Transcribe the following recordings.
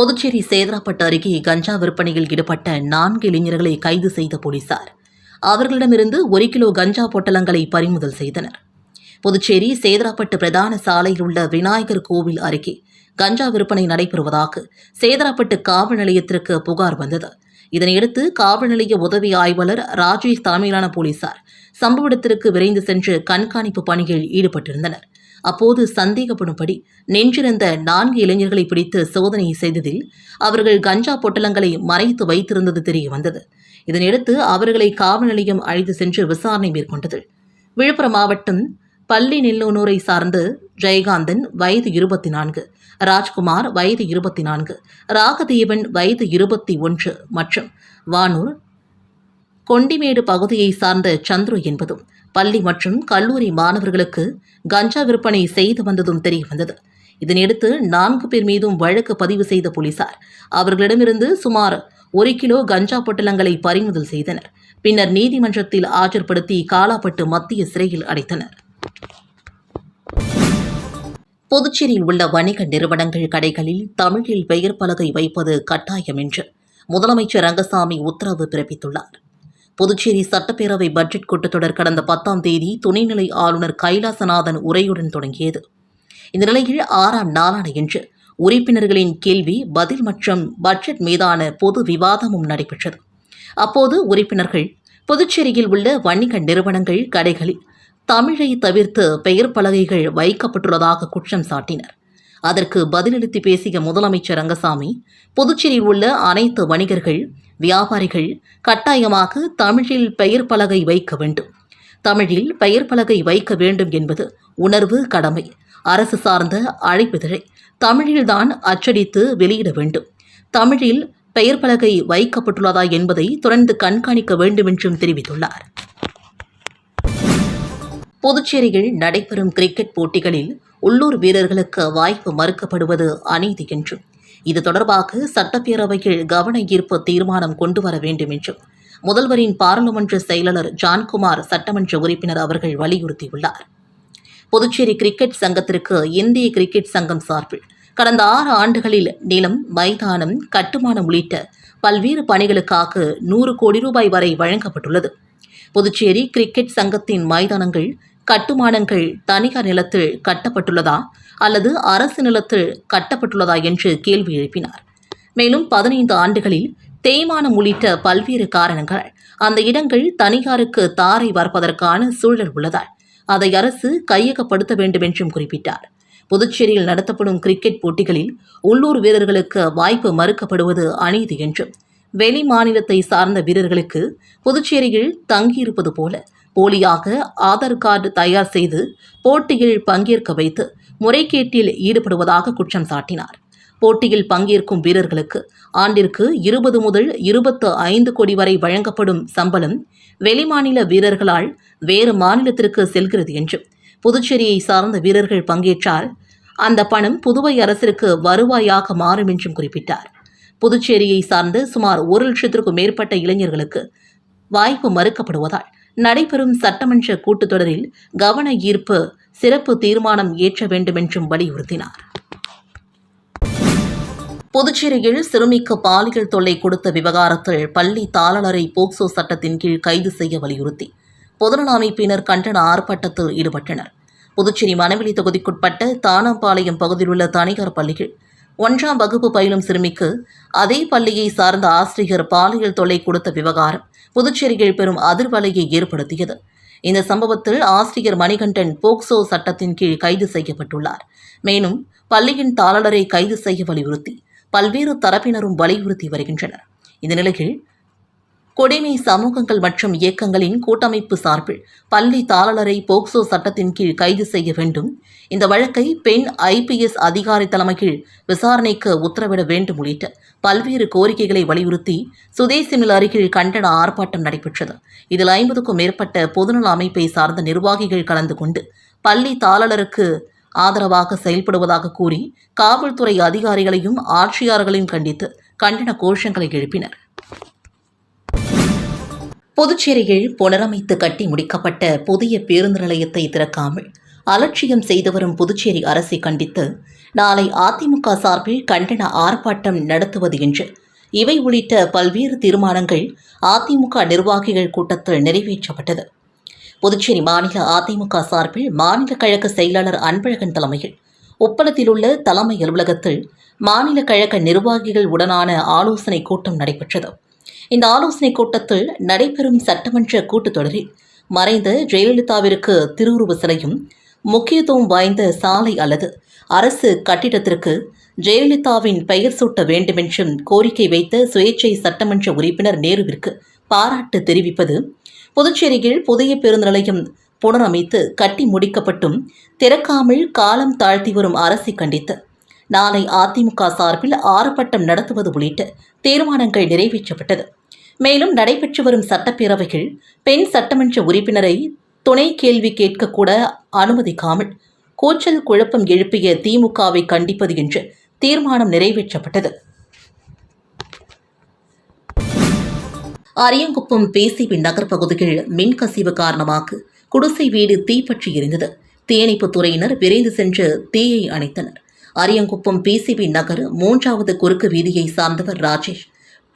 புதுச்சேரி சேதராப்பட்டு அருகே கஞ்சா விற்பனையில் ஈடுபட்ட நான்கு இளைஞர்களை கைது செய்த போலீசார். அவர்களிடமிருந்து ஒரு கிலோ கஞ்சா பொட்டலங்களை பறிமுதல் செய்தனர். புதுச்சேரி சேதராப்பட்டு பிரதான சாலையில் உள்ள விநாயகர் கோவில் அருகே கஞ்சா விற்பனை நடைபெறுவதாக சேதராப்பட்டு காவல் நிலையத்திற்கு புகார் வந்தது. இதனையடுத்து காவல் நிலைய உதவி ஆய்வாளர் ராஜேஷ் தலைமையிலான போலீசார் சம்பவ இடத்திற்கு விரைந்து சென்று கண்காணிப்பு பணியில் ஈடுபட்டிருந்தனர். அப்போது சந்தேகப்படும்படி நின்றிருந்த நான்கு இளைஞர்களை பிடித்து சோதனை செய்ததில் அவர்கள் கஞ்சா பொட்டலங்களை மறைத்து வைத்திருந்தது தெரிய வந்தது இதனையடுத்து அவர்களை காவல் நிலையம் அழைத்து சென்று விசாரணை மேற்கொண்டது. விழுப்புரம் மாவட்டம் பள்ளி நெல்லூனூரை சார்ந்து ஜெயகாந்தன் வயது இருபத்தி நான்கு ராஜ்குமார் வயது இருபத்தி நான்கு ராகதேவன் வயது இருபத்தி ஒன்று மற்றும் வானூர் கொண்டிமேடு பகுதியை சார்ந்த சந்துரு என்பதும் பள்ளி மற்றும் கல்லூரி மாணவர்களுக்கு கஞ்சா விற்பனை செய்து வந்ததும் தெரிய வந்தது இதனையடுத்து நான்கு பேர் மீதும் வழக்கு பதிவு செய்த போலீசார் அவர்களிடமிருந்து சுமார் ஒரு கிலோ கஞ்சா பொட்டலங்களை பறிமுதல் செய்தனர். பின்னர் நீதிமன்றத்தில் ஆஜர்படுத்தி காலாப்பட்டு மத்திய சிறையில் அடைத்தனர். புதுச்சேரியில் உள்ள வணிக நிறுவனங்கள் கடைகளில் தமிழில் பெயர் பலகை வைப்பது கட்டாயம் என்று முதலமைச்சர் ரங்கசாமி உத்தரவு பிறப்பித்துள்ளார். புதுச்சேரி சட்டப்பேரவை பட்ஜெட் கூட்டத்தொடர் கடந்த பத்தாம் தேதி துணைநிலை ஆளுநர் கைலாசநாதன் உரையுடன் தொடங்கியது. இந்த நிலையில் ஆறாம் நாளான இன்று உறுப்பினர்களின் கேள்வி பதில் மற்றும் பட்ஜெட் மீதான பொது விவாதமும் நடைபெற்றது. அப்போது உறுப்பினர்கள் புதுச்சேரியில் உள்ள வணிக நிறுவனங்கள் கடைகளில் தமிழை தவிர்த்து பெயர் பலகைகள் வைக்கப்பட்டுள்ளதாக குற்றம் சாட்டினர். அதற்கு பதிலளித்து பேசிய முதலமைச்சர் ரங்கசாமி புதுச்சேரியில் உள்ள அனைத்து வணிகர்கள் வியாபாரிகள் கட்டாயமாக தமிழில் பெயர் பலகை வைக்க வேண்டும். தமிழில் பெயர் பலகை வைக்க வேண்டும் என்பது உணர்வு கடமை. அரசு சார்ந்த அழைப்பிதழை தமிழில்தான் அச்சடித்து வெளியிட வேண்டும். தமிழில் பெயர் பலகை வைக்கப்பட்டுள்ளதா என்பதை தொடர்ந்து கண்காணிக்க வேண்டும் என்றும் தெரிவித்துள்ளார். புதுச்சேரியில் நடைபெறும் கிரிக்கெட் போட்டிகளில் உள்ளூர் வீரர்களுக்கு வாய்ப்பு மறுக்கப்படுவது அநீதி என்றும் இது தொடர்பாக சட்டப்பேரவையில் கவன ஈர்ப்பு தீர்மானம் கொண்டு வர வேண்டும் என்றும் முதல்வரின் பாராளுமன்ற செயலாளர் ஜான்குமார் சட்டமன்ற உறுப்பினர் அவர்கள் வலியுறுத்தியுள்ளார். புதுச்சேரி கிரிக்கெட் சங்கத்திற்கு இந்திய கிரிக்கெட் சங்கம் சார்பில் கடந்த ஆறு ஆண்டுகளில் நிலம் மைதானம் கட்டுமானம் உள்ளிட்ட பல்வேறு பணிகளுக்காக நூறு கோடி ரூபாய் வரை வழங்கப்பட்டுள்ளது. புதுச்சேரி கிரிக்கெட் சங்கத்தின் மைதானங்கள் கட்டுமானங்கள் தனியார் நிலத்தில் கட்டப்பட்டுள்ளதா அல்லது அரசு நிலத்தில் கட்டப்பட்டுள்ளதா என்று கேள்வி எழுப்பினார். மேலும் பதினைந்து ஆண்டுகளில் தேய்மானம் உள்ளிட்ட பல்வேறு காரணங்கள் அந்த இடங்கள் தனியாருக்கு தாரை வார்ப்பதற்கான சூழல் உள்ளதால் அதை அரசு கையகப்படுத்த வேண்டும் என்றும் குறிப்பிட்டார். புதுச்சேரியில் நடத்தப்படும் கிரிக்கெட் போட்டிகளில் உள்ளூர் வீரர்களுக்கு வாய்ப்பு மறுக்கப்படுவது அநீதி என்றும் வெளி மாநிலத்தை சார்ந்த வீரர்களுக்கு புதுச்சேரியில் தங்கியிருப்பது போல போலியாக ஆதார் கார்டு தயார் செய்து போட்டியில் பங்கேற்க வைத்து முறைகேட்டில் ஈடுபடுவதாக குற்றம் சாட்டினார். போட்டியில் பங்கேற்கும் வீரர்களுக்கு ஆண்டிற்கு இருபது முதல் இருபத்து ஐந்து கோடி வரை வழங்கப்படும் சம்பளம் வெளிமாநில வீரர்களால் வேறு மாநிலத்திற்கு செல்கிறது என்றும் புதுச்சேரியை சார்ந்த வீரர்கள் பங்கேற்றால் அந்த பணம் புதுவை அரசிற்கு வருவாயாக மாறும் என்றும் குறிப்பிட்டார். புதுச்சேரியை சார்ந்த சுமார் ஒரு லட்சத்திற்கும் மேற்பட்ட இளைஞர்களுக்கு வாய்ப்பு மறுக்கப்படுவதால் நடைபெறும் சட்டமன்ற கூட்டத்தொடரில் கவன ஈர்ப்பு சிறப்பு தீர்மானம் ஏற்ற வேண்டும் என்றும் வலியுறுத்தினார். புதுச்சேரியில் சிறுமிக்கு பாலியல் தொல்லை கொடுத்த விவகாரத்தில் பள்ளி தாளலரை போக்சோ சட்டத்தின் கீழ் கைது செய்ய வலியுறுத்தி பொதுநல அமைப்பினர் கண்டன ஆர்ப்பாட்டத்தில் ஈடுபட்டனர். புதுச்சேரி மணவெளி தொகுதிக்குட்பட்ட தானாம்பாளையம் பகுதியில் உள்ள தனியார் பள்ளிகள் ஒன்றாம் வகுப்பு பயிலும் சிறுமிக்கு அதே பள்ளியை சார்ந்த ஆசிரியர் பாலியல் தொல்லை கொடுத்த விவகாரம் புதுச்சேரியில் பெரும் அதிர்வலையை ஏற்படுத்தியது. இந்த சம்பவத்தில் ஆசிரியர் மணிகண்டன் போக்சோ சட்டத்தின் கீழ் கைது செய்யப்பட்டுள்ளார். மேலும் பள்ளியின் தாளரை கைது செய்ய வலியுறுத்தி பல்வேறு தரப்பினரும் வலியுறுத்தி வருகின்றனர். இந்த நிலையில் கொடிமை சமூகங்கள் மற்றும் இயக்கங்களின் கூட்டமைப்பு சார்பில் பள்ளி தாளரை போக்சோ சட்டத்தின் கீழ் கைது செய்ய வேண்டும். இந்த வழக்கை பெண் ஐபிஎஸ் அதிகாரி தலைமையில் விசாரணைக்கு உத்தரவிட வேண்டும் உள்ளிட்ட பல்வேறு கோரிக்கைகளை வலியுறுத்தி சுதேசிமில் அருகில் கண்டன ஆர்ப்பாட்டம் நடைபெற்றது. இதில் ஐம்பதுக்கும் மேற்பட்ட பொதுநல அமைப்பை சார்ந்த நிர்வாகிகள் கலந்து கொண்டு பள்ளி தாளருக்கு ஆதரவாக செயல்படுவதாக கூறி காவல்துறை அதிகாரிகளையும் ஆட்சியாளர்களையும் கண்டித்து கண்டன கோஷங்களை எழுப்பினர். புதுச்சேரியில் புனரமைத்து கட்டி முடிக்கப்பட்ட புதிய பேருந்து நிலையத்தை திறக்காமல் அலட்சியம் செய்து வரும் புதுச்சேரி அரசை கண்டித்து நாளை அதிமுக சார்பில் கண்டன ஆர்ப்பாட்டம் நடத்துவது என்று இவை உள்ளிட்ட பல்வேறு தீர்மானங்கள் அதிமுக நிர்வாகிகள் கூட்டத்தில் நிறைவேற்றப்பட்டது. புதுச்சேரி மாநில அதிமுக சார்பில் மாநில கழக செயலாளர் அன்பழகன் தலைமையில் உப்பளத்தில் உள்ள தலைமை அலுவலகத்தில் மாநில கழக நிர்வாகிகள் உடனான ஆலோசனை கூட்டம் நடைபெற்றது. இந்த ஆலோசனை கூட்டத்தில் நடைபெறும் சட்டமன்ற கூட்டத்தொடரில் மறைந்த ஜெயலலிதாவிற்கு திருவுருவ சிலையும் முக்கியத்துவம் வாய்ந்த சாலை அல்லது அரசு கட்டிடத்திற்கு ஜெயலலிதாவின் பெயர் சூட்ட வேண்டுமென்றும் கோரிக்கை வைத்த சுயேட்சை சட்டமன்ற உறுப்பினர் நேருவிற்கு பாராட்டு தெரிவிப்பது புதுச்சேரியில் புதிய பேருந்து நிலையம் புனரமைத்து கட்டி முடிக்கப்பட்டும் திறக்காமல் காலம் தாழ்த்தி வரும் அரசை கண்டித்து நாளை அதிமுக சார்பில் ஆர்ப்பாட்டம் நடத்துவது உள்ளிட்ட தீர்மானங்கள் நிறைவேற்றப்பட்டது. மேலும் நடைபெற்று வரும் சட்டப்பேரவைகள் பெண் சட்டமன்ற உறுப்பினரை துணை கேள்வி கேட்கக்கூட அனுமதிக்காமல் கூச்சல் குழப்பம் எழுப்பிய திமுகவை கண்டிப்பது என்று தீர்மானம் நிறைவேற்றப்பட்டது. அரியங்குப்பம் பேசிபி நகர் பகுதியில் மின்கசிவு காரணமாக குடிசை வீடு தீப்பற்றி எரிந்தது. தீயணைப்புத் துறையினர் விரைந்து சென்று தீயை அணைத்தனர். அரியங்குப்பம் பிசிபி நகர் மூன்றாவது குறுக்கு வீதியை சார்ந்தவர் ராஜேஷ்.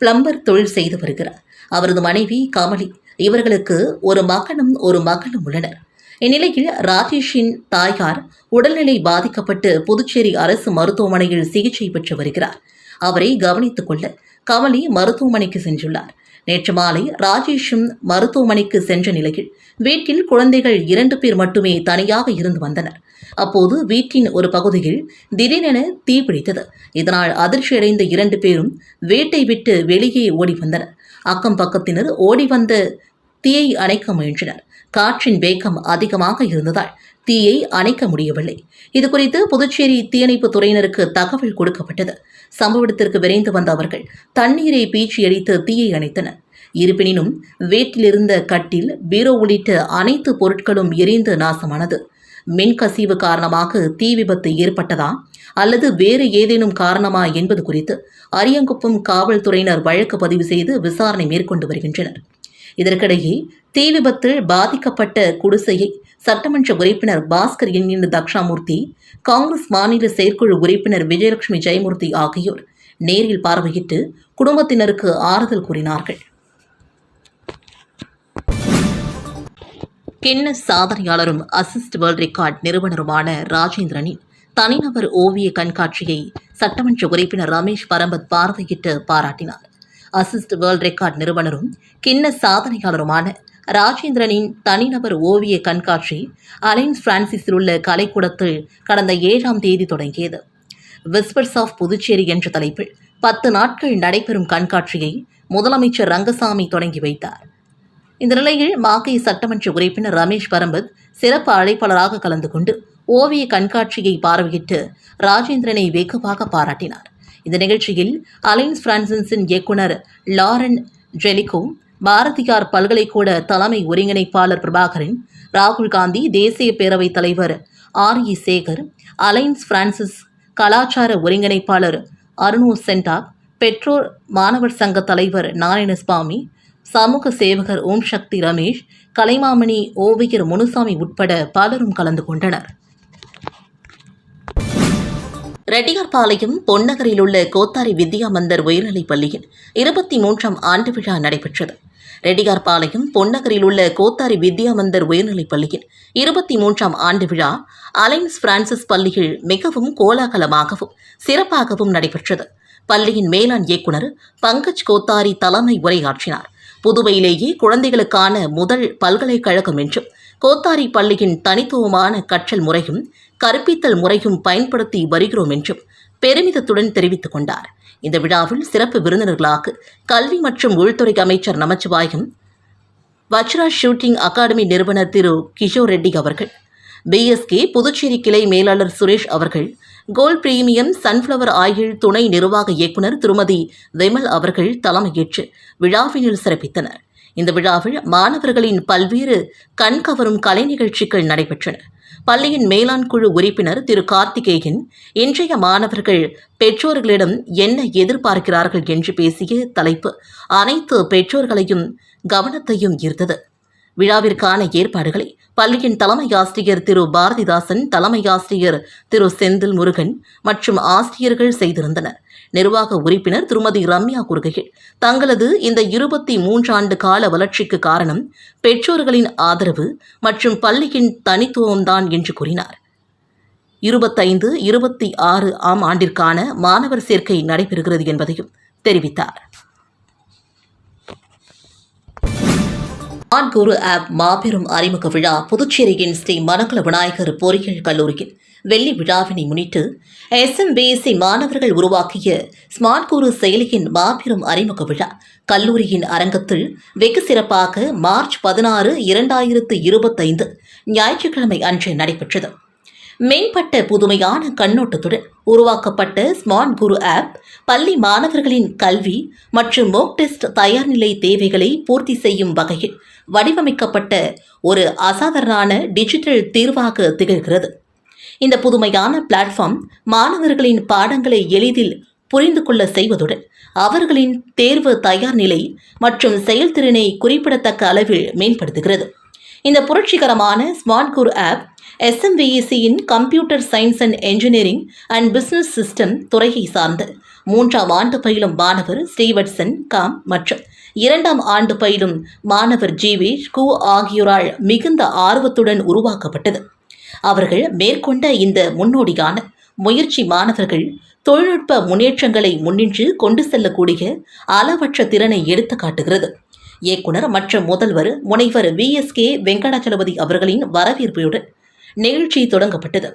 பிளம்பர் தொழில் செய்து வருகிறார். அவரது மனைவி கமலி இவர்களுக்கு ஒரு மகனும் ஒரு மகளும் உள்ளனர். இந்நிலையில் ராஜேஷின் தாயார் உடல்நிலை பாதிக்கப்பட்டு புதுச்சேரி அரசு மருத்துவமனையில் சிகிச்சை பெற்று வருகிறார். அவரை கவனித்துக் கொள்ள கமலி மருத்துவமனைக்கு சென்றுள்ளார். நேற்று மாலை ராஜேஷும் மருத்துவமனைக்கு சென்ற நிலையில் வீட்டில் குழந்தைகள் இரண்டு பேர் மட்டுமே தனியாக இருந்து வந்தனர். அப்போது வீட்டின் ஒரு பகுதியில் திடீரென தீப்பிடித்தது இதனால் அதிர்ச்சியடைந்த இரண்டு பேரும் வீட்டை விட்டு வெளியே ஓடி வந்தனர். அக்கம் பக்கத்தினர் ஓடி வந்த தீயை அணைக்க முயன்றனர். காற்றின் வேகம் அதிகமாக இருந்ததால் தீயை அணைக்க முடியவில்லை. இதுகுறித்து புதுச்சேரி தீயணைப்பு துறையினருக்கு தகவல் கொடுக்கப்பட்டது. சம்பவ இடத்திற்கு விரைந்து வந்த அவர்கள் தண்ணீரை பீச்சி அடித்து தீயை அணைத்தனர். இருப்பினும் வீட்டிலிருந்த கட்டில் பீரோ உள்ளிட்ட அனைத்து பொருட்களும் எரிந்து நாசமானது. மின்கசிவு காரணமாக தீ விபத்து ஏற்பட்டதா அல்லது வேறு ஏதேனும் காரணமா என்பது குறித்து அரியங்குப்பம் காவல்துறையினர் வழக்கு பதிவு செய்து விசாரணை மேற்கொண்டு வருகின்றனர். இதற்கிடையே தீ விபத்தில் பாதிக்கப்பட்ட குடிசையை சட்டமன்ற உறுப்பினர் பாஸ்கர் என்கின்ற தக்ஷாமூர்த்தி காங்கிரஸ் மாநில செயற்குழு உறுப்பினர் விஜயலட்சுமி ஜெயமூர்த்தி ஆகியோர் நேரில் பார்வையிட்டு குடும்பத்தினருக்கு ஆறுதல் கூறினார்கள். கின்னஸ் சாதனையாளரும் அசிஸ்ட் வேர்ல்ட் ரெக்கார்ட் நிறுவனருமான ராஜேந்திரனின் தனிநபர் ஓவிய கண்காட்சியை சட்டமன்ற உறுப்பினர் ரமேஷ் பரம்பத் பார்வையிட்டு பாராட்டினார். அசிஸ்ட் வேர்ல்ட் ரெக்கார்ட் நிறுவனரும் கின்னஸ் சாதனையாளருமான ராஜேந்திரனின் தனிநபர் ஓவிய கண்காட்சி அலைன்ஸ் பிரான்சிஸில் உள்ள கலைக்கூடத்தில் கடந்த ஏழாம் தேதி தொடங்கியது. விஸ்பர்ஸ் ஆஃப் புதுச்சேரி என்ற தலைப்பில் பத்து நாட்கள் நடைபெறும் கண்காட்சியை முதலமைச்சர் ரங்கசாமி தொடங்கி வைத்தார். இந்த நிலையில் மாகை சட்டமன்ற உறுப்பினர் ரமேஷ் பரம்பத் சிறப்பு அழைப்பாளராக கலந்து கொண்டு ஓவிய கண்காட்சியை பார்வையிட்டு ராஜேந்திரனை வெகுவாக பாராட்டினார். இந்த நிகழ்ச்சியில் அலைன்ஸ் பிரான்சிஸின் இயக்குனர் லாரன் ஜெலிகோ பாரதியார் பல்கலைக்கூட தலைமை ஒருங்கிணைப்பாளர் பிரபாகரன் ராகுல் காந்தி தேசிய பேரவைத் தலைவர் R E Sekar Alliance Francaise கலாச்சார ஒருங்கிணைப்பாளர் அருணு சென்டாக் பெற்றோர் மாணவர் சங்க தலைவர் நாராயணசுவாமி சமூக சேவகர் ஓம் சக்தி ரமேஷ் கலைமாமணி ஓவியர் முனுசாமி உட்பட பலரும் கலந்து கொண்டனர். ரெட்டியார்பாளையம் பொன்னகரில் உள்ள கோத்தாரி வித்யா மந்தர் உயர்நிலைப் பள்ளியில் இருபத்தி மூன்றாம் ஆண்டு விழா நடைபெற்றது. ரெட்டியார்பாளையம் பொன்னகரில் உள்ள கோத்தாரி வித்யாமந்தர் உயர்நிலைப் பள்ளியில் இருபத்தி மூன்றாம் ஆண்டு விழா அலைன்ஸ் பிரான்சிஸ் பள்ளியில் மிகவும் கோலாகலமாகவும் சிறப்பாகவும் நடைபெற்றது. பள்ளியின் மேலாண் இயக்குனர் பங்கஜ் கோத்தாரி தலைமை உரையாற்றினார். புதுவையிலேயே குழந்தைகளுக்கான முதல் பல்கலைக்கழகம் என்றும் கோத்தாரி பள்ளியின் தனித்துவமான கற்றல் முறையும் கற்பித்தல் முறையும் பயன்படுத்தி வருகிறோம் என்றும் பெருமிதத்துடன் தெரிவித்துக் கொண்டார். இந்த விழாவில் சிறப்பு விருந்தினர்களாக கல்வி மற்றும் உள்துறை அமைச்சர் நமச்சிவாயம் வஜ்ரா ஷூட்டிங் அகாடமி நிறுவனர் திரு கிஷோர் ரெட்டி அவர்கள் பிஎஸ்கே புதுச்சேரி கிளை மேலாளர் சுரேஷ் அவர்கள் கோல்ட் பிரீமியம் சன்ஃப்ளவர் ஆயில் துணை நிர்வாக இயக்குனர் திருமதி விமல் அவர்கள் தலைமையேற்று விழாவினில் சிறப்பித்தனர். இந்த விழாவில் மாணவர்களின் பல்வேறு கண்கவரும் கலை நிகழ்ச்சிகள் நடைபெற்றன. பள்ளியின் மேலாண் குழு உறுப்பினர் திரு கார்த்திகேயன் இன்றைய மாணவர்கள் பெற்றோர்களிடம் என்ன எதிர்பார்க்கிறார்கள் என்று பேசிய தலைப்பு. அனைத்து பெற்றோர்களையும் கவனத்தையும் ஈர்த்தது. விழாவிற்கான ஏற்பாடுகளை பள்ளியின் தலைமை ஆசிரியர் திரு பாரதிதாசன் தலைமை ஆசிரியர் திரு செந்தில் முருகன் மற்றும் ஆசிரியர்கள் செய்திருந்தனர். நிர்வாக உறுப்பினர் திருமதி ரம்யா கூறுகையில் தங்களது இந்த இருபத்தி மூன்றாண்டு கால வளர்ச்சிக்கு காரணம் பெற்றோர்களின் ஆதரவு மற்றும் பள்ளியின் தனித்துவம்தான் என்று கூறினார். இருபத்தைந்து இருபத்தி ஆறு ஆம் ஆண்டிற்கான மாணவர் சேர்க்கை நடைபெறுகிறது என்பதையும் தெரிவித்தார். ஆண்குரு ஆப் மாபெரும் அறிமுக விழா புதுச்சேரியின் ஸ்ரீ மனகல விநாயகர் பொறியியல் கல்லூரியில் வெள்ளி விழாவினை முன்னிட்டு எஸ்எம்பிஎஸ்சி மாணவர்கள் உருவாக்கிய ஸ்மார்ட் குரு செயலியின் மாபெரும் அறிமுக விழா. கல்லூரியின் அரங்கத்தில் வெகு சிறப்பாக மார்ச் பதினாறு இரண்டாயிரத்து இருபத்தைந்து ஞாயிற்றுக்கிழமை அன்று நடைபெற்றது. மேம்பட்ட புதுமையான கண்ணோட்டத்துடன் உருவாக்கப்பட்ட ஸ்மார்ட் குரு ஆப் பள்ளி மாணவர்களின் கல்வி மற்றும் மோக் டெஸ்ட் தயார்நிலை தேவைகளை பூர்த்தி செய்யும் வகையில் வடிவமைக்கப்பட்ட ஒரு அசாதாரண டிஜிட்டல் தீர்வாக திகழ்கிறது. இந்த புதுமையான பிளாட்ஃபார்ம் மாணவர்களின் பாடங்களை எளிதில் புரிந்து கொள்ள செய்வதுடன் அவர்களின் தேர்வு தயார் நிலை மற்றும் செயல்திறனை குறிப்பிடத்தக்க அளவில் மேம்படுத்துகிறது. இந்த புரட்சிகரமான smart Guru app எஸ்எம்விஇசியின் computer science and engineering and business system துறையை சார்ந்த மூன்றாம் ஆண்டு பயிலும் மாணவர் ஸ்ரீவட்சன் காம் மற்றும் இரண்டாம் ஆண்டு பயிலும் மாணவர் ஜீவேஷ் கு ஆகியோரால் மிகுந்த ஆர்வத்துடன் உருவாக்கப்பட்டது. அவர்கள் மேற்கொண்ட இந்த முன்னோடியான முயற்சி மாணவர்கள் தொழில்நுட்ப முன்னேற்றங்களை முன்னின்று கொண்டு செல்லக்கூடிய அளவற்ற திறனை எடுத்து காட்டுகிறது. இயக்குனர் மற்றும் முதல்வர் முனைவர் வி எஸ் கே வெங்கடாச்சலபதி அவர்களின் வரவேற்புடன் நிகழ்ச்சி தொடங்கப்பட்டது.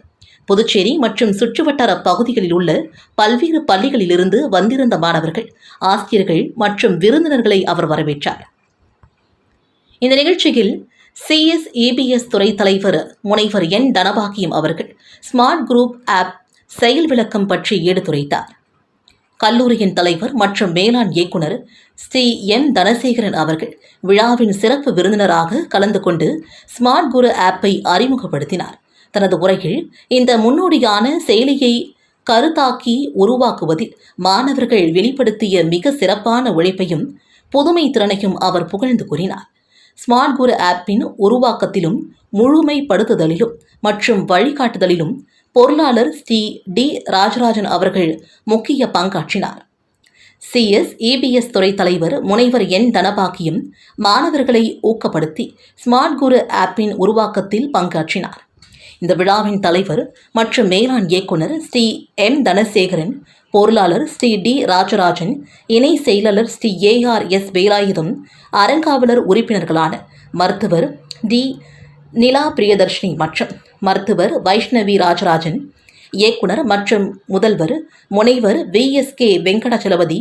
புதுச்சேரி மற்றும் சுற்றுவட்டார பகுதிகளில் உள்ள பல்வேறு பள்ளிகளிலிருந்து வந்திருந்த மாணவர்கள் ஆசிரியர்கள் மற்றும் விருந்தினர்களை அவர் வரவேற்றார். இந்த நிகழ்ச்சியில் சிஎஸ்இபிஎஸ் துறை தலைவர் முனைவர் என். தனபாகியம் அவர்கள் ஸ்மார்ட் குரூப் ஆப் செயல் விளக்கம் பற்றி எடுத்துரைத்தார். கல்லூரியின் தலைவர் மற்றும் மேலாண் இயக்குனர் ஸ்ரீ எம் தனசேகரன் அவர்கள் விழாவின் சிறப்பு விருந்தினராக கலந்து கொண்டு ஸ்மார்ட் குரு ஆப்பை அறிமுகப்படுத்தினார். தனது உரையில் இந்த முன்னோடியான செயலியை கருத்தாக்கி உருவாக்குவதில் மாணவர்கள் வெளிப்படுத்திய மிக சிறப்பான உழைப்பையும் புதுமை திறனையும் அவர் புகழ்ந்து கூறினார். ஸ்மார்ட் குரு ஆப்பின் உருவாக்கத்திலும் முழுமைப்படுத்துதலிலும் மற்றும் வழிகாட்டுதலிலும் பொருளாளர் ஸ்ரீ டி ராஜராஜன் அவர்கள் முக்கிய பங்காற்றினார். சிஎஸ் இபிஎஸ் துறை தலைவர் முனைவர் என் தனபாக்கியும் மாணவர்களை ஊக்கப்படுத்தி ஸ்மார்ட் குரு ஆப்பின் உருவாக்கத்தில் பங்காற்றினார். இந்த விழாவின் தலைவர் மற்றும் மேலாண் இயக்குனர் ஸ்ரீ எம். தனசேகரன் பொருளாளர் ஸ்ரீ டி. ராஜராஜன் இணை செயலாளர் ஸ்ரீ ஏஆர் எஸ். வேலாயுதம் அறங்காவலர் உறுப்பினர்களான மருத்துவர் டி. நிலா பிரியதர்ஷினி மற்றும் மருத்துவர் வைஷ்ணவி ராஜராஜன் இயக்குனர் மற்றும் முதல்வர் முனைவர் V. S. K. Venkatachalapathy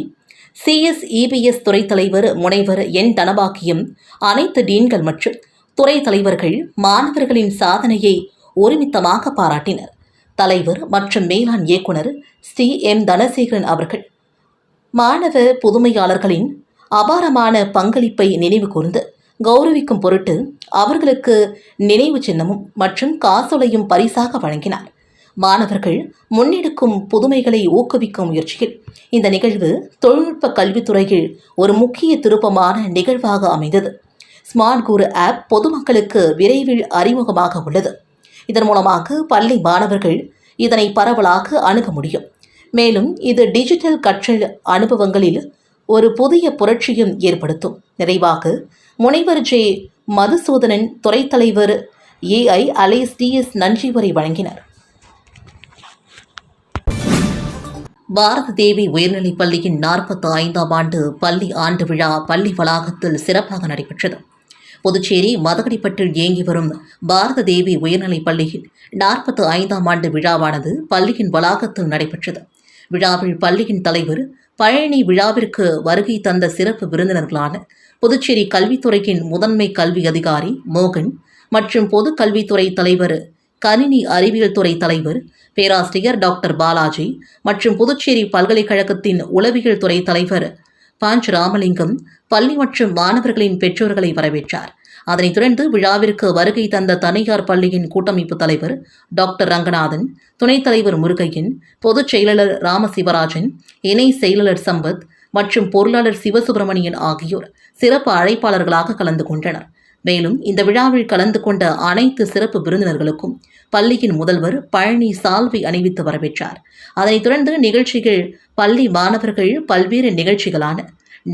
CS EPS துறை தலைவர் முனைவர் என். தனபாக்கியம் அனைத்து டீன்கள் மற்றும் துறை தலைவர்கள் மாணவர்களின் சாதனையை ஒருமித்தமாக பாராட்டினர். தலைவர் மற்றும் மேலாண் இயக்குனர் ஸ்ரீ எம். தனசேகரன் அவர்கள் மாணவ புதுமையாளர்களின் அபாரமான பங்களிப்பை நினைவு கூர்ந்து கௌரவிக்கும் பொருட்டு அவர்களுக்கு நினைவு சின்னமும் மற்றும் காசோலையும் பரிசாக வழங்கினார். மாணவர்கள் முன்னெடுக்கும் புதுமைகளை ஊக்குவிக்கும் முயற்சியில் இந்த நிகழ்வு தொழில்நுட்ப கல்வித்துறையில் ஒரு முக்கிய திருப்பமான நிகழ்வாக அமைந்தது. ஸ்மார்ட் குரு ஆப் பொதுமக்களுக்கு விரைவில் அறிமுகமாக உள்ளது. இதன் மூலமாக பள்ளி மாணவர்கள் இதனை பரவலாக அணுக முடியும். மேலும் இது டிஜிட்டல் கற்றல் அனுபவங்களில் ஒரு புதிய புரட்சியும் ஏற்படுத்தும். நிறைவாக முனைவர் ஜே. மதுசூதனன் துறை தலைவர் ஏஐ அலைஸ் டிஎஸ் நன்றி உரை வழங்கினர். பாரத தேவி உயர்நிலைப் பள்ளியின் நாற்பத்தி ஐந்தாம் ஆண்டு பள்ளி ஆண்டு விழா பள்ளி வளாகத்தில் சிறப்பாக நடைபெற்றது. புதுச்சேரி மதகடிப்பட்டில் இயங்கி வரும் பாரத தேவி உயர்நிலைப் பள்ளியின் நாற்பத்து ஐந்தாம் ஆண்டு விழாவானது பள்ளியின் வளாகத்தில் நடைபெற்றது. விழாவில் பள்ளியின் தலைவர் பழனி விழாவிற்கு வருகை தந்த சிறப்பு விருந்தினர்களான புதுச்சேரி கல்வித்துறையின் முதன்மை கல்வி அதிகாரி மோகன் மற்றும் பொது கல்வித்துறை தலைவர் கணினி அறிவியல் துறை தலைவர் பேராசிரியர் டாக்டர் பாலாஜி மற்றும் புதுச்சேரி பல்கலைக்கழகத்தின் உளவியல் துறை தலைவர் பாஞ்ச் ராமலிங்கம் பள்ளி மற்றும் மாணவர்களின் பெற்றோர்களை வரவேற்றார். அதனைத் தொடர்ந்து விழாவிற்கு வருகை தந்த தனியார் பள்ளியின் கூட்டமைப்பு தலைவர் டாக்டர் ரங்கநாதன் துணைத் தலைவர் முருகையன் பொதுச் செயலாளர் ராமசிவராஜன் இணை செயலாளர் சம்பத் மற்றும் பொருளாளர் சிவசுப்பிரமணியன் ஆகியோர் சிறப்பு அழைப்பாளர்களாக கலந்து கொண்டனர். மேலும் இந்த விழாவில் கலந்து கொண்ட அனைத்து சிறப்பு விருந்தினர்களுக்கும் பள்ளியின் முதல்வர் பழனி சால்வை அணிவித்து வரவேற்றார். அதனைத் தொடர்ந்து நிகழ்ச்சிகள் பள்ளி மாணவர்கள் பல்வேறு நிகழ்ச்சிகளான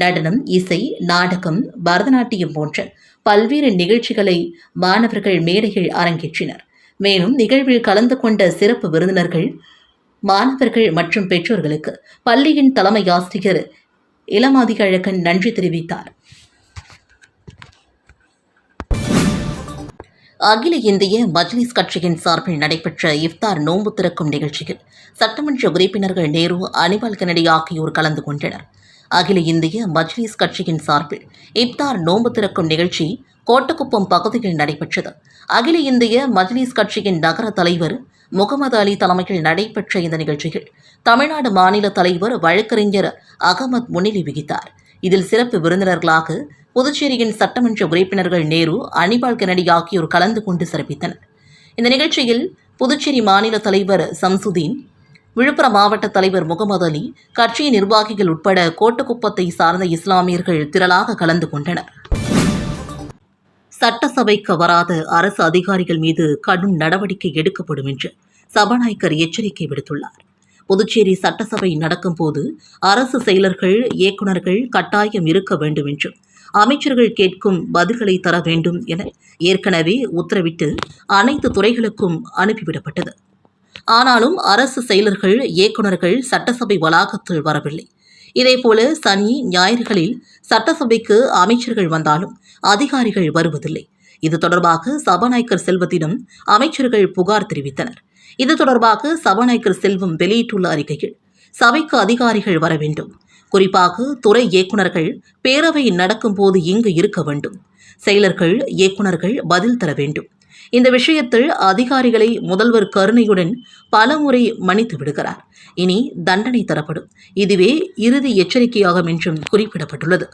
நடனம் இசை நாடகம் பரதநாட்டியம் போன்ற பல்வேறு நிகழ்ச்சிகளை மாணவர்கள் மேடையில் அரங்கேற்றினர். மேலும் நிகழ்வில் கலந்து கொண்ட சிறப்பு விருந்தினர்கள் மாணவர்கள் மற்றும் பெற்றோர்களுக்கு பள்ளியின் தலைமை ஆசிரியர் இளமாதிகழகன் நன்றி தெரிவித்தார். அகில இந்திய மஜ்லிஸ் கட்சியின் சார்பில் நடைபெற்ற இஃப்தார் நோன்பு திறக்கும் நிகழ்ச்சியில் சட்டமன்ற உறுப்பினர்கள் நேரு அனிபால் கனடி ஆகியோர் கலந்து கொண்டனர். அகில இந்திய மஜ்லிஸ் கட்சியின் சார்பில் இப்தார் நோன்பு திறக்கும் நிகழ்ச்சி கோட்டக்குப்பம் பகுதியில் நடைபெற்றது. அகில இந்திய மஜ்லிஸ் கட்சியின் நகர தலைவர் முகமது அலி தலைமையில் நடைபெற்ற இந்த நிகழ்ச்சியில் தமிழ்நாடு மாநில தலைவர் வழக்கறிஞர் அகமது முன்னிலை வகித்தார். இதில் சிறப்பு விருந்தினர்களாக புதுச்சேரியின் சட்டமன்ற உறுப்பினர்கள் நேரு அனிபால் கெனடி ஆகியோர் கலந்து கொண்டு சிறப்பித்தனர். இந்த நிகழ்ச்சியில் புதுச்சேரி மாநில தலைவர் சம்சுதீன் விழுப்புரம் மாவட்ட தலைவர் முகமது அலி கட்சியின் நிர்வாகிகள் உட்பட கோட்டுக்குப்பத்தை சார்ந்த இஸ்லாமியர்கள் திரளாக கலந்து கொண்டனர். சட்டசபைக்கு வராத அரசு அதிகாரிகள் மீது கடும் நடவடிக்கை எடுக்கப்படும் என்று சபாநாயகர் எச்சரிக்கை விடுத்துள்ளார். புதுச்சேரி சட்டசபை நடக்கும்போது அரசு செயலர்கள் இயக்குநர்கள் கட்டாயம் இருக்க வேண்டும் என்றும் அமைச்சர்கள் கேட்கும் பதில்களை தர வேண்டும் என ஏற்கனவே உத்தரவிட்டு அனைத்து துறைகளுக்கும் அனுப்பிவிடப்பட்டது. ஆனாலும் அரசு செயலர்கள் இயக்குநர்கள் சட்டசபை வளாகத்தில் வரவில்லை. இதேபோல சனி ஞாயிறுகளில் சட்டசபைக்கு அமைச்சர்கள் வந்தாலும் அதிகாரிகள் வருவதில்லை. இது தொடர்பாக சபாநாயகர் செல்வத்திடம் அமைச்சர்கள் புகார் தெரிவித்தனர். இது தொடர்பாக சபாநாயகர் செல்வம் வெளியிட்டுள்ள அறிக்கையில் சபைக்கு அதிகாரிகள் வர வேண்டும். குறிப்பாக துறை இயக்குநர்கள் பேரவை நடக்கும்போது இங்கு இருக்க வேண்டும். செயலர்கள் இயக்குநர்கள் பதில் தர வேண்டும். இந்த விஷயத்தில் அதிகாரிகளை முதல்வர் கருணையுடன் பலமுறை மன்னித்து விடுகிறார். இனி தண்டனை தரப்படும். இதுவே இறுதி எச்சரிக்கையாகும் என்றும் குறிப்பிடப்பட்டுள்ளது.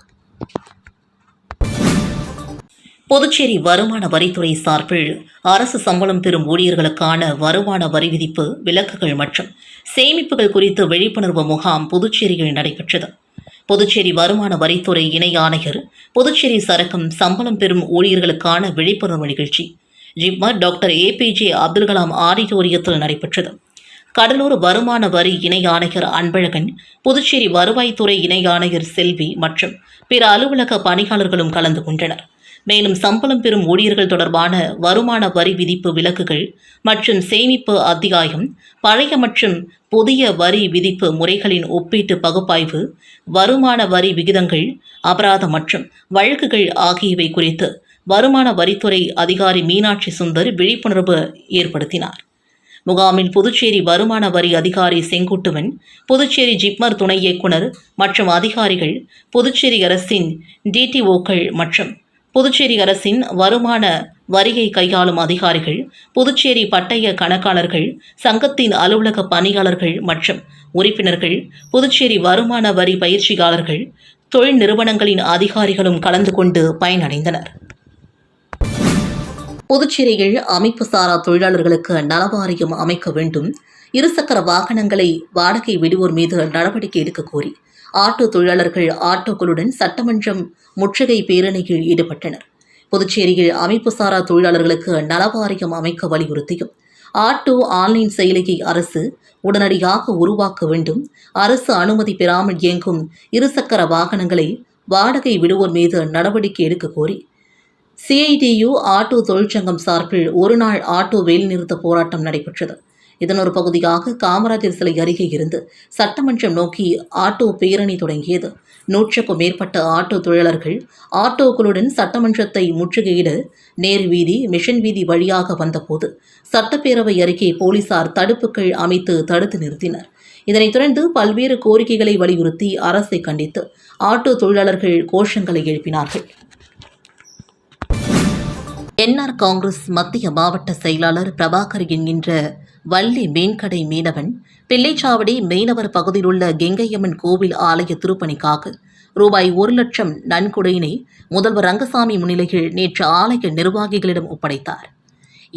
புதுச்சேரி வருமான வரித்துறை சார்பில் அரசு சம்பளம் பெறும் ஊழியர்களுக்கான வருமான வரி விதிப்பு விலக்குகள் மற்றும் சேமிப்புகள் குறித்து விழிப்புணர்வு முகாம் புதுச்சேரியில் நடைபெற்றது. புதுச்சேரி வருமான வரித்துறை இணை ஆணையர் புதுச்சேரி சரக்கும் சம்பளம் பெறும் ஊழியர்களுக்கான விழிப்புணர்வு நிகழ்ச்சி ஜிப்மர் டாக்டர் ஏபிஜே அப்துல் கலாம் ஆடிட்டோரியத்தில் நடைபெற்றது. கடலூர் வருமான வரி இணை ஆணையர் அன்பழகன் புதுச்சேரி வருவாய்த்துறை இணை ஆணையர் செல்வி மற்றும் பிற அலுவலக பணியாளர்களும் கலந்து கொண்டனர். மேலும் சம்பளம் பெறும் ஊழியர்கள் தொடர்பான வருமான வரி விதிப்பு விலக்குகள் மற்றும் சேமிப்பு அத்தியாயம் பழைய மற்றும் புதிய வரி விதிப்பு முறைகளின் ஒப்பீட்டு பகுப்பாய்வு வருமான வரி விகிதங்கள் அபராதம் மற்றும் வழக்குகள் ஆகியவை குறித்து வருமான வரித்துறை அதிகாரி மீனாட்சி சுந்தர் விழிப்புணர்வு ஏற்படுத்தினார். முகாமில் புதுச்சேரி வருமான வரி அதிகாரி செங்குட்டுவன் புதுச்சேரி ஜிப்மர் துணை இயக்குனர் மற்றும் அதிகாரிகள் புதுச்சேரி அரசின் டிடிஓக்கள் மற்றும் புதுச்சேரி அரசின் வருமான வரியை கையாளும் அதிகாரிகள் புதுச்சேரி பட்டய கணக்காளர்கள் சங்கத்தின் அலுவலக பணியாளர்கள் மற்றும் உறுப்பினர்கள் புதுச்சேரி வருமான வரி பயிற்சியாளர்கள் தொழில் நிறுவனங்களின் அதிகாரிகளும் கலந்து கொண்டு பயனடைந்தனர். புதுச்சேரியில் அமைப்பு சாரா தொழிலாளர்களுக்கு நலவாரியம் அமைக்க வேண்டும். இருசக்கர வாகனங்களை வாடகை விடுவோர் மீது நடவடிக்கை எடுக்க கோரி ஆட்டோ தொழிலாளர்கள் ஆட்டோக்களுடன் சட்டமன்றம் முற்றுகை பேரணியில் ஈடுபட்டனர். புதுச்சேரியில் அமைப்பு சாரா தொழிலாளர்களுக்கு நலவாரியம் அமைக்க வலியுறுத்தியும் ஆட்டோ ஆன்லைன் செயலியை அரசு உடனடியாக உருவாக்க வேண்டும். அரசு அனுமதி பெறாமல் இயங்கும் இருசக்கர வாகனங்களை வாடகை விடுவோர் மீது நடவடிக்கை எடுக்க கோரி சிஐடியு ஆட்டோ தொழிற்சங்கம் சார்பில் ஒருநாள் ஆட்டோ வேலைநிறுத்த போராட்டம் நடைபெற்றது. இதன் ஒரு பகுதியாக காமராஜர் சிலை அருகே இருந்து சட்டமன்றம் நோக்கி ஆட்டோ பேரணி தொடங்கியது. நூற்றுக்கும் மேற்பட்ட ஆட்டோ தொழிலாளர்கள் ஆட்டோக்களுடன் சட்டமன்றத்தை முற்றுகையிட நேர் வீதி மிஷன் வீதி வழியாக வந்தபோது சட்டப்பேரவை அருகே போலீசார் தடுப்புகள் அமைத்து தடுத்து நிறுத்தினர். இதனைத் தொடர்ந்து பல்வேறு கோரிக்கைகளை வலியுறுத்தி அரசை கண்டித்து ஆட்டோ தொழிலாளர்கள் கோஷங்களை எழுப்பினார்கள். என்ஆர் காங்கிரஸ் மத்திய மாவட்ட செயலாளர் பிரபாகர் என்கின்ற வள்ளி மீன்கடை மீனவன் பிள்ளைச்சாவடி மீனவர் பகுதியில் உள்ள கெங்கையம்மன் கோவில் ஆலய திருப்பணிக்காக ரூபாய் ஒரு லட்சம் நன்கொடையினை முதல்வர் ரங்கசாமி முன்னிலையில் நேற்று ஆலய நிர்வாகிகளிடம் ஒப்படைத்தார்.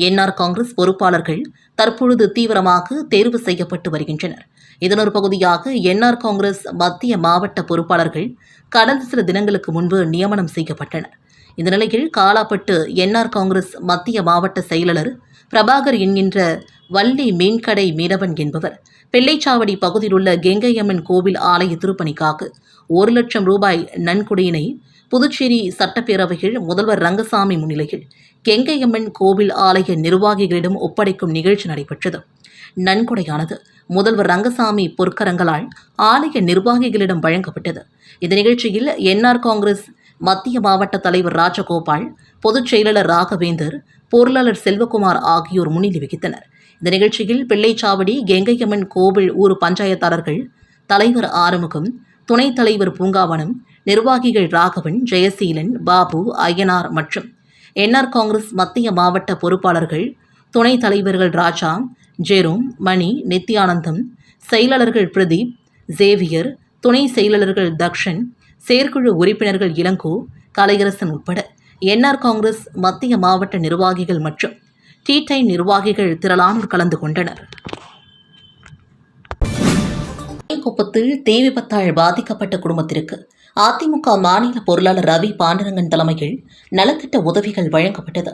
என்ஆர் காங்கிரஸ் பொறுப்பாளர்கள் தற்பொழுது தீவிரமாக தேர்வு செய்யப்பட்டு வருகின்றனர். இதனொரு பகுதியாக என்ஆர் காங்கிரஸ் மத்திய மாவட்ட பொறுப்பாளர்கள் கடந்த சில தினங்களுக்கு முன்பு நியமனம் செய்யப்பட்டனர். இந்த நிலையில் காலாப்பட்டு என்ஆர் காங்கிரஸ் மத்திய மாவட்ட செயலாளர் பிரபாகர் என்கின்ற வள்ளி மீன்கடை மீனவன் என்பவர். பிள்ளைச்சாவடி பகுதியில் உள்ள கெங்கையம்மன் கோவில் ஆலய திருப்பணிக்காக ஒரு லட்சம் ரூபாய் நன்கொடையினை புதுச்சேரி சட்டப்பேரவையில் முதல்வர் ரங்கசாமி முன்னிலையில் கெங்கையம்மன் கோவில் ஆலய நிர்வாகிகளிடம் ஒப்படைக்கும் நிகழ்ச்சி நடைபெற்றது. நன்கொடையானது முதல்வர் ரங்கசாமி பொற்கரங்களால் ஆலய நிர்வாகிகளிடம் வழங்கப்பட்டது. இந்த நிகழ்ச்சியில் என்ஆர் காங்கிரஸ் மத்திய மாவட்ட தலைவர் ராஜகோபால் பொதுச் செயலாளர் ராகவேந்தர் பொருளாளர் செல்வகுமார் ஆகியோர் முன்னிலை வகித்தனர். இந்த நிகழ்ச்சியில் பிள்ளைச்சாவடி கெங்கையம்மன் கோவில் ஊர் பஞ்சாயத்தாளர்கள் தலைவர் ஆறுமுகம் துணைத் தலைவர் பூங்காவனம் நிர்வாகிகள் ராகவன் ஜெயசீலன் பாபு அய்யனார் மற்றும் என்ஆர் காங்கிரஸ் மத்திய மாவட்ட பொறுப்பாளர்கள் துணைத் தலைவர்கள் ராஜா ஜெரோம் மணி நித்யானந்தம் செயலாளர்கள் பிரதீப் ஜேவியர் துணை செயலாளர்கள் தக்ஷன் செயற்குழு உறுப்பினர்கள் இளங்கோ கலையரசன் உட்பட என்ஆர் காங்கிரஸ் மத்திய மாவட்ட நிர்வாகிகள் மற்றும் டீ டைம் நிர்வாகிகள் திரளானோர் கலந்து கொண்டனர். குப்பத்தில் தீ விபத்தால் பாதிக்கப்பட்ட குடும்பத்திற்கு அதிமுக மாநில பொருளாளர் ரவி பாண்டரங்கன் தலைமையில் நலத்திட்ட உதவிகள் வழங்கப்பட்டது.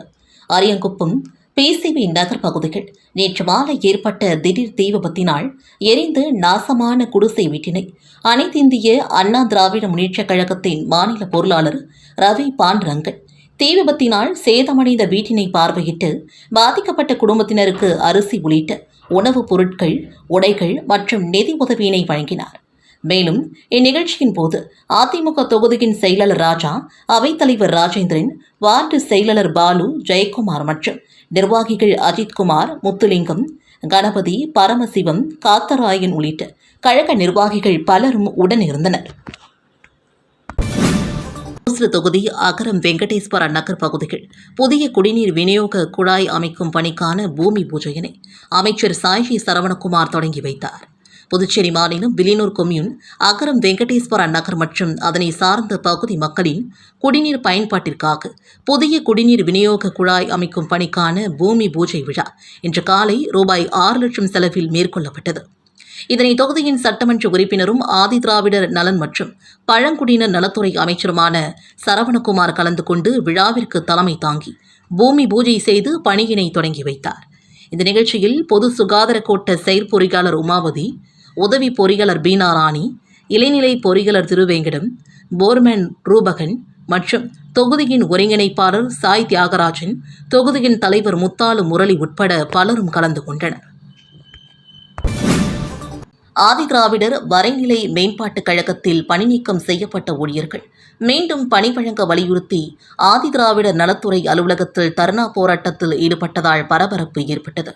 அரியங்குப்பம் பிசிபி நகர் பகுதியில் நேற்று மாலை ஏற்பட்ட திடீர் தீ விபத்தினால் எரிந்து நாசமான குடிசை வீட்டினை அனைத்திந்திய அண்ணா திராவிட முன்னேற்றக் கழகத்தின் மாநில பொருளாளர் ரவி பாண்டரங்கன் தீ விபத்தினால் சேதமடைந்த வீட்டினை பார்வையிட்டு பாதிக்கப்பட்ட குடும்பத்தினருக்கு அரிசி உள்ளிட்ட உணவுப் பொருட்கள் உடைகள் மற்றும் நிதி உதவியினை வழங்கினார். மேலும் இந்நிகழ்ச்சியின் போது அதிமுக தொகுதியின் செயலாளர் ராஜா அவைத்தலைவர் ராஜேந்திரன் வார்டு செயலாளர் பாலு ஜெயக்குமார் மற்றும் நிர்வாகிகள் அஜித்குமார் முத்துலிங்கம் கணபதி பரமசிவம் காத்தராயன் உள்ளிட்ட கழக நிர்வாகிகள் பலரும் உடனிருந்தனர். மூசு தொகுதி அகரம் வெங்கடேஸ்வர நகர் பகுதிகள். புதிய குடிநீர் விநியோக குழாய் அமைக்கும் பணிக்கான பூமி பூஜையினை அமைச்சர் சாய்ஜி சரவணகுமார் தொடங்கி வைத்தார். புதுச்சேரி மாநிலம் வில்லியனூர் கொம்யூன் அகரம் வெங்கடேஸ்வர நகர் மற்றும் அதனை சார்ந்த பகுதி மக்களின் குடிநீர் பயன்பாட்டிற்காக புதிய குடிநீர் விநியோக குழாய் அமைக்கும் பணிக்கான பூமி பூஜை விழா இன்று காலை ரூபாய் ஆறு லட்சம் செலவில் மேற்கொள்ளப்பட்டது. இதனை தொகுதியின் சட்டமன்ற உறுப்பினரும் ஆதி திராவிடர் நலன் மற்றும் பழங்குடியினர் நலத்துறை அமைச்சருமான சரவணகுமார் கலந்து கொண்டு விழாவிற்கு தலைமை தாங்கி பூமி பூஜை செய்து பணியினை தொடங்கி வைத்தார். இந்த நிகழ்ச்சியில் பொது சுகாதார கோட்ட செயற்பொறியாளர் உமாவதி உதவி பொறியாளர் பீனா ராணி இளைநிலை பொறியாளர் திருவேங்கடம் போர்மேன் ரூபகன் மற்றும் தொகுதியின் ஒருங்கிணைப்பாளர் சாய் தியாகராஜன் தொகுதியின் தலைவர் முத்தாலு முரளி உட்பட பலரும் கலந்து கொண்டனர். ஆதிதிராவிடர் வரைநிலை மேம்பாட்டுக் கழகத்தில் பணிநீக்கம் செய்யப்பட்ட ஊழியர்கள் மீண்டும் பணி வழங்க வலியுறுத்தி ஆதிதிராவிடர் நலத்துறை அலுவலகத்தில் தர்ணா போராட்டத்தில் ஈடுபட்டதால் பரபரப்பு ஏற்பட்டது.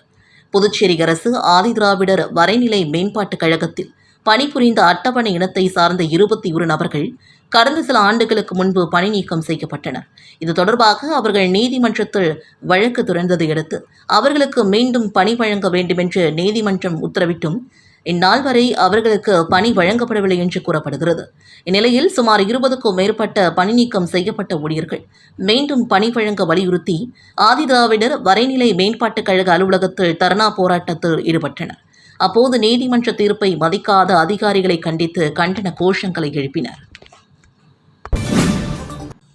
புதுச்சேரி அரசு ஆதிதிராவிடர் வரைநிலை மேம்பாட்டுக் கழகத்தில் பணிபுரிந்த அட்டவணை இனத்தை சார்ந்த இருபத்தி ஒரு நபர்கள் கடந்த சில ஆண்டுகளுக்கு முன்பு பணி நீக்கம் செய்யப்பட்டனர். இது தொடர்பாக அவர்கள் நீதிமன்றத்தில் வழக்கு தொடர்ந்ததை அடுத்து அவர்களுக்கு மீண்டும் பணி வழங்க வேண்டுமென்று நீதிமன்றம் உத்தரவிட்டும் இந்நாள் வரை அவர்களுக்கு பணி வழங்கப்படவில்லை என்று கூறப்படுகிறது. இந்நிலையில் சுமார் இருபதுக்கும் மேற்பட்ட பணி நீக்கம் செய்யப்பட்ட ஊழியர்கள் மீண்டும் பணி வழங்க வலியுறுத்தி ஆதிதிராவிடர் வரைநிலை மேம்பாட்டுக் கழக அலுவலகத்தில் தர்ணா போராட்டத்தில் ஈடுபட்டனர். அப்போது நீதிமன்ற தீர்ப்பை மதிக்காத அதிகாரிகளை கண்டித்து கண்டன கோஷங்களை எழுப்பினர்.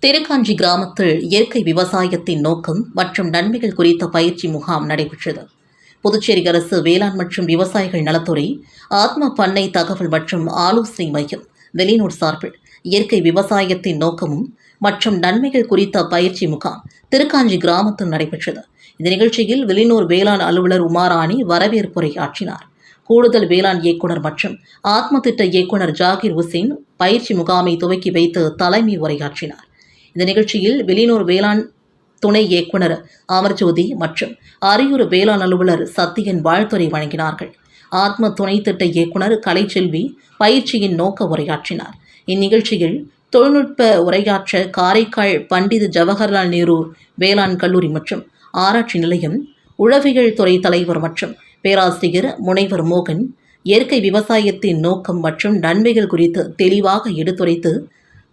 திருக்காஞ்சி கிராமத்தில் இயற்கை விவசாயத்தின் நோக்கம் மற்றும் நன்மைகள் குறித்த பயிற்சி முகாம் நடைபெற்றது. புதுச்சேரி அரசு வேளாண் மற்றும் விவசாயிகள் நலத்துறை ஆத்ம பண்ணை தகவல் மற்றும் ஆலோசனை மையம் வெளிநூர் சார்பில் இயற்கை விவசாயத்தின் நோக்கமும் மற்றும் நன்மைகள் குறித்த பயிற்சி முகாம் திருக்காஞ்சி கிராமத்தில் நடைபெற்றது. இந்த நிகழ்ச்சியில் வெளிநூர் வேளாண் அலுவலர் உமாராணி வரவேற்புரை ஆற்றினார். கூடுதல் வேளாண் இயக்குனர் மற்றும் ஆத்ம திட்ட இயக்குனர் ஜாகிர் உசேன் பயிற்சி முகாமை துவக்கி வைத்து தலைமை உரையாற்றினார். இந்த நிகழ்ச்சியில் வெளிநூர் வேளாண் துணை இயக்குனர் அமர்ஜோதி மற்றும் அரியூர் வேளாண் அலுவலர் சத்தியன் வாழ்த்துறை வழங்கினார்கள். ஆத்ம துணை திட்ட இயக்குனர் கலைச்செல்வி பயிற்சியின் நோக்க உரையாற்றினார். இந்நிகழ்ச்சியில் தொழில்நுட்ப உரையாற்ற காரைக்கால் பண்டித ஜவஹர்லால் நேரு வேளாண் கல்லூரி மற்றும் ஆராய்ச்சி நிலையம் உளவியல் துறை தலைவர் மற்றும் பேராசிரியர் முனைவர் மோகன் இயற்கை விவசாயத்தின் நோக்கம் மற்றும் நன்மைகள் குறித்து தெளிவாக எடுத்துரைத்து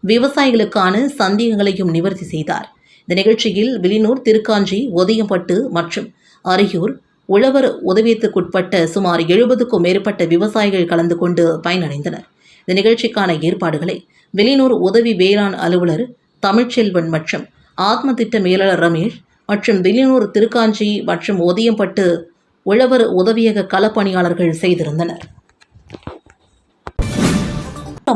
விவசாயிகளுக்கான சந்தேகங்களையும் நிவர்த்தி செய்தார். இந்த நிகழ்ச்சியில் விலினூர் திருக்காஞ்சி ஒதியம்பட்டு மற்றும் அரியூர் உழவர் உதவியத்துக்குட்பட்ட சுமார் எழுபதுக்கும் மேற்பட்ட விவசாயிகள் கலந்து கொண்டு பயனடைந்தனர். இந்த நிகழ்ச்சிக்கான ஏற்பாடுகளை வெளியூர் உதவி வேளாண் அலுவலர் தமிழ்ச்செல்வன் மற்றும் ஆத்ம திட்ட மேலாளர் ரமேஷ் மற்றும் வெளியூர் திருக்காஞ்சி மற்றும் ஒதியம்பட்டு உழவர் உதவியக களப்பணியாளர்கள் செய்திருந்தனர்.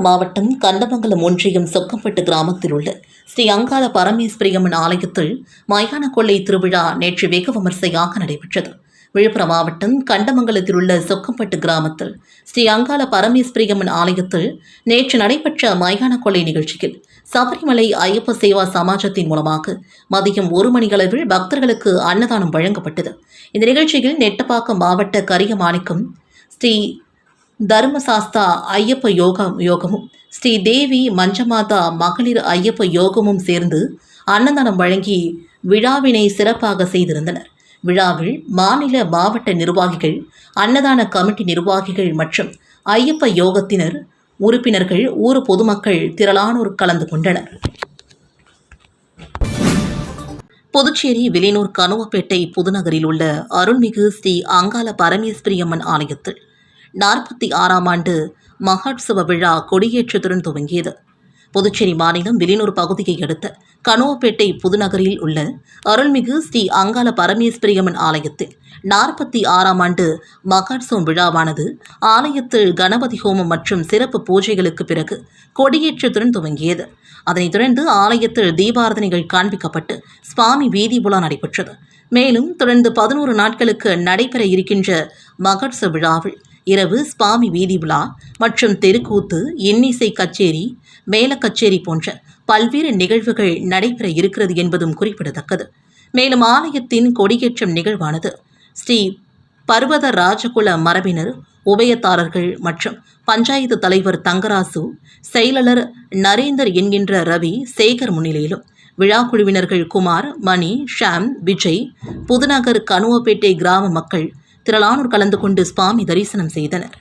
மாவட்டம் கண்டமங்கலம் ஒன்றியம் சொக்கம்பட்டு கிராமத்தில் உள்ள ஸ்ரீ அங்காள பரமேஸ்வரியம்மன் ஆலயத்தில் மயான கொள்ளை திருவிழா நேற்று வெகு விமர்சையாக நடைபெற்றது. விழுப்புரம் மாவட்டம் கண்டமங்கலத்தில் உள்ள சொக்கம்பட்டு கிராமத்தில் ஸ்ரீ அங்காள பரமேஸ்வரியம்மன் ஆலயத்தில் நேற்று நடைபெற்ற மயான கொள்ளை நிகழ்ச்சியில் சபரிமலை ஐயப்ப சேவா சமாஜத்தின் மூலமாக மதியம் ஒரு மணியளவில் பக்தர்களுக்கு அன்னதானம் வழங்கப்பட்டது. இந்த நிகழ்ச்சியில் நெட்டப்பாக்கம் மாவட்ட கரியமாணிக்கம் ஸ்ரீ தர்மசாஸ்தா ஐயப்ப யோகம் யோகமும். ஸ்ரீ தேவி மஞ்சமாதா மகளிர் ஐயப்ப யோகமும் சேர்ந்து அன்னதானம் வழங்கி விழாவினை சிறப்பாக செய்திருந்தனர். விழாவில் மாநில மாவட்ட நிர்வாகிகள் அன்னதான கமிட்டி நிர்வாகிகள் மற்றும் ஐயப்ப யோகத்தினர் உறுப்பினர்கள் ஊர் பொதுமக்கள் திரளானோர் கலந்து கொண்டனர். புதுச்சேரி வில்லியனூர் கனுவப்பேட்டை புதுநகரில் உள்ள அருள்மிகு ஸ்ரீ அங்காள பரமேஸ்வரியம்மன் ஆலயத்தில் நாற்பத்தி ஆறாம் ஆண்டு மகோத்சவ விழா கொடியேற்றத்துடன் துவங்கியது. புதுச்சேரி மாநிலம் வில்லியனூர் பகுதியை அடுத்த கனுவப்பேட்டை புதுநகரில் உள்ள அருள்மிகு ஸ்ரீ அங்காள பரமேஸ்வரியம்மன் ஆலயத்தில் நாற்பத்தி ஆறாம் ஆண்டு மகாட்சோம் விழாவானது ஆலயத்தில் கணபதி ஹோமம் மற்றும் சிறப்பு பூஜைகளுக்கு பிறகு கொடியேற்றத்துடன் துவங்கியது. அதனைத் தொடர்ந்து ஆலயத்தில் தீபாரதனைகள் காண்பிக்கப்பட்டு சுவாமி வீதி உலா நடைபெற்றது. மேலும் தொடர்ந்து பதினோரு நாட்களுக்கு நடைபெற இருக்கின்ற மகட்ச விழாவில் இரவு சுவாமி வீதி விழா மற்றும் தெருக்கூத்து இன்னிசை கச்சேரி மேல கச்சேரி போன்ற பல்வேறு நிகழ்வுகள் நடைபெற இருக்கிறது என்பதும் குறிப்பிடத்தக்கது. மேலும் ஆலயத்தின் கொடியேற்றம் நிகழ்வானது. ஸ்ரீ பர்வத ராஜகுல மரபினர் உபயதாரர்கள் மற்றும் பஞ்சாயத்து தலைவர் தங்கராசு செயலாளர் நரேந்தர் என்கின்ற ரவி சேகர் முன்னிலையிலும் விழா குழுவினர்கள் குமார் மணி ஷாம் விஜய் புதுநகர் கனுவப்பேட்டை கிராம மக்கள் திரளானோர் கலந்து கொண்டு சுவாமி தரிசனம் செய்தனர்.